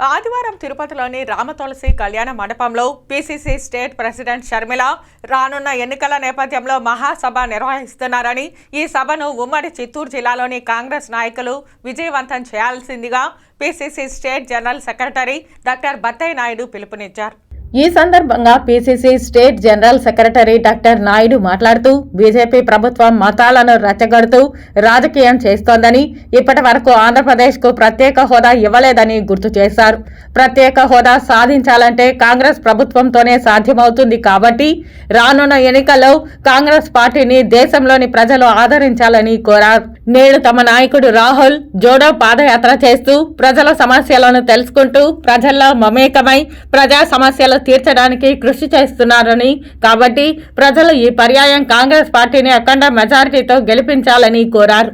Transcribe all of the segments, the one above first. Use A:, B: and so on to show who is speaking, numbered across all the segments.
A: ఆదివారం తిరుపతిలోని రామతులసి కళ్యాణ మండపంలో పిసిసి స్టేట్ ప్రెసిడెంట్ షర్మిల రానున్న ఎన్నికల నేపథ్యంలో మహాసభ నిర్వహిస్తున్నారని ఈ సభను ఉమ్మడి చిత్తూరు జిల్లాలోని కాంగ్రెస్ నాయకులు విజయవంతం చేయాల్సిందిగా PCC state general secretary doctor Battaiah Naidu పిలుపునిచ్చారు.
B: ఈ సందర్భంగా PCC state general secretary doctor Naidu మాట్లాడుతూ బీజేపీ ప్రభుత్వం మతాలను రెచ్చగడుతూ రాజకీయం చేస్తోందని ఇప్పటి వరకు ఆంధ్రప్రదేశ్కు ప్రత్యేక హోదా ఇవ్వలేదని గుర్తు చేశారు. ప్రత్యేక హోదా సాధించాలంటే కాంగ్రెస్ ప్రభుత్వంతోనే సాధ్యమవుతుంది కాబట్టి రానున్న ఎన్నికల్లో కాంగ్రెస్ పార్టీని దేశంలోని ప్రజలు ఆదరించాలని కోరారు. నేడు తమ నాయకుడు రాహుల్ జోడో పాదయాత్ర చేస్తూ ప్రజల సమస్యలను తెలుసుకుంటూ ప్రజల్లో మమేకమై ప్రజా సమస్యలు తీర్చడానికి కృషి చేస్తున్నారని. కాబట్టి ప్రజలు ఈ పర్యాయం కాంగ్రెస్ పార్టీని అఖండ మెజారిటీతో గెలిపించాలని కోరారు.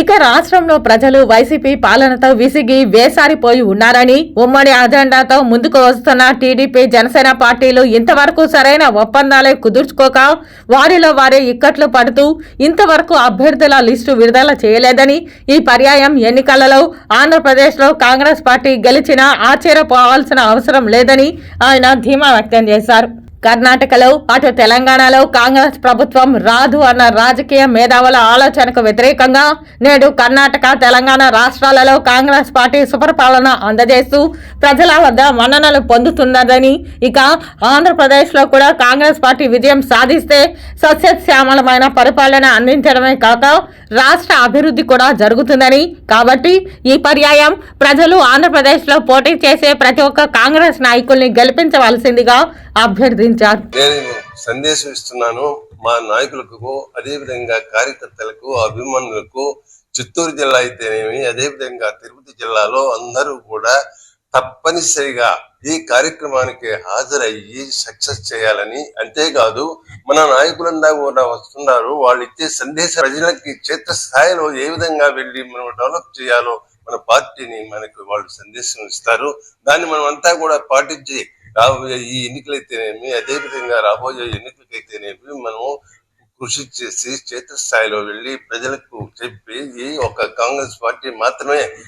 B: ఇక రాష్ట్రంలో ప్రజలు వైసీపీ పాలనతో విసిగి వేసారిపోయి ఉన్నారని ఉమ్మడి అజెండాతో ముందుకు వస్తున్న టీడీపీ జనసేన పార్టీలు ఇంతవరకు సరైన ఒప్పందాలే కుదుర్చుకోక వారిలో వారే ఇక్కట్లు పడుతూ ఇంతవరకు అభ్యర్థుల లిస్టు విడుదల చేయలేదని ఈ పర్యాయం ఎన్నికలలో ఆంధ్రప్రదేశ్లో కాంగ్రెస్ పార్టీ గెలిచినా ఆశ్చర్యపోవాల్సిన అవసరం లేదని ఆయన ధీమా వ్యక్తం చేశారు. కర్ణాటకలో అటు తెలంగాణలో కాంగ్రెస్ ప్రభుత్వం రాదు అన్న రాజకీయ మేధావుల ఆలోచనకు వ్యతిరేకంగా నేడు కర్ణాటక తెలంగాణ రాష్ట్రాలలో కాంగ్రెస్ పార్టీ సుపరిపాలన అందజేస్తూ ప్రజల వద్ద మన్ననలు పొందుతున్నదని. ఇక ఆంధ్రప్రదేశ్లో కూడా కాంగ్రెస్ పార్టీ విజయం సాధిస్తే సస్యశ్యామలమైన పరిపాలన అందించడమే కాక రాష్ట్ర అభివృద్ధి కూడా జరుగుతుందని. కాబట్టి ఈ పర్యాయం ప్రజలు ఆంధ్రప్రదేశ్లో పోటీ చేసే ప్రతి ఒక్క కాంగ్రెస్ నాయకుల్ని గెలిపించవలసిందిగా అభ్యర్థించారు.
C: నేను సందేశం ఇస్తున్నాను మా నాయకులకు అదే విధంగా కార్యకర్తలకు అభిమానులకు చిత్తూరు జిల్లా అయితేనేమి అదేవిధంగా తిరుపతి జిల్లాలో అందరూ కూడా తప్పనిసరిగా ఈ కార్యక్రమానికి హాజరయ్యి సక్సెస్ చేయాలని. అంతేకాదు మన నాయకులందా కూడా వస్తున్నారు. వాళ్ళు ఇచ్చే సందేశం ప్రజలకి క్షేత్రస్థాయిలో ఏ విధంగా వెళ్ళి మనం డెవలప్ చేయాలో మన పార్టీని మనకు వాళ్ళు సందేశం ఇస్తారు. దాన్ని మనం అంతా కూడా పాటించి రాబోయే ఈ ఎన్నికలైతేనేమి అదేవిధంగా రాబోయే ఎన్నికలకైతేనేమి మనము కృషి చేసి క్షేత్రస్థాయిలో వెళ్ళి ప్రజలకు చెప్పి ఈ ఒక కాంగ్రెస్ పార్టీ మాత్రమే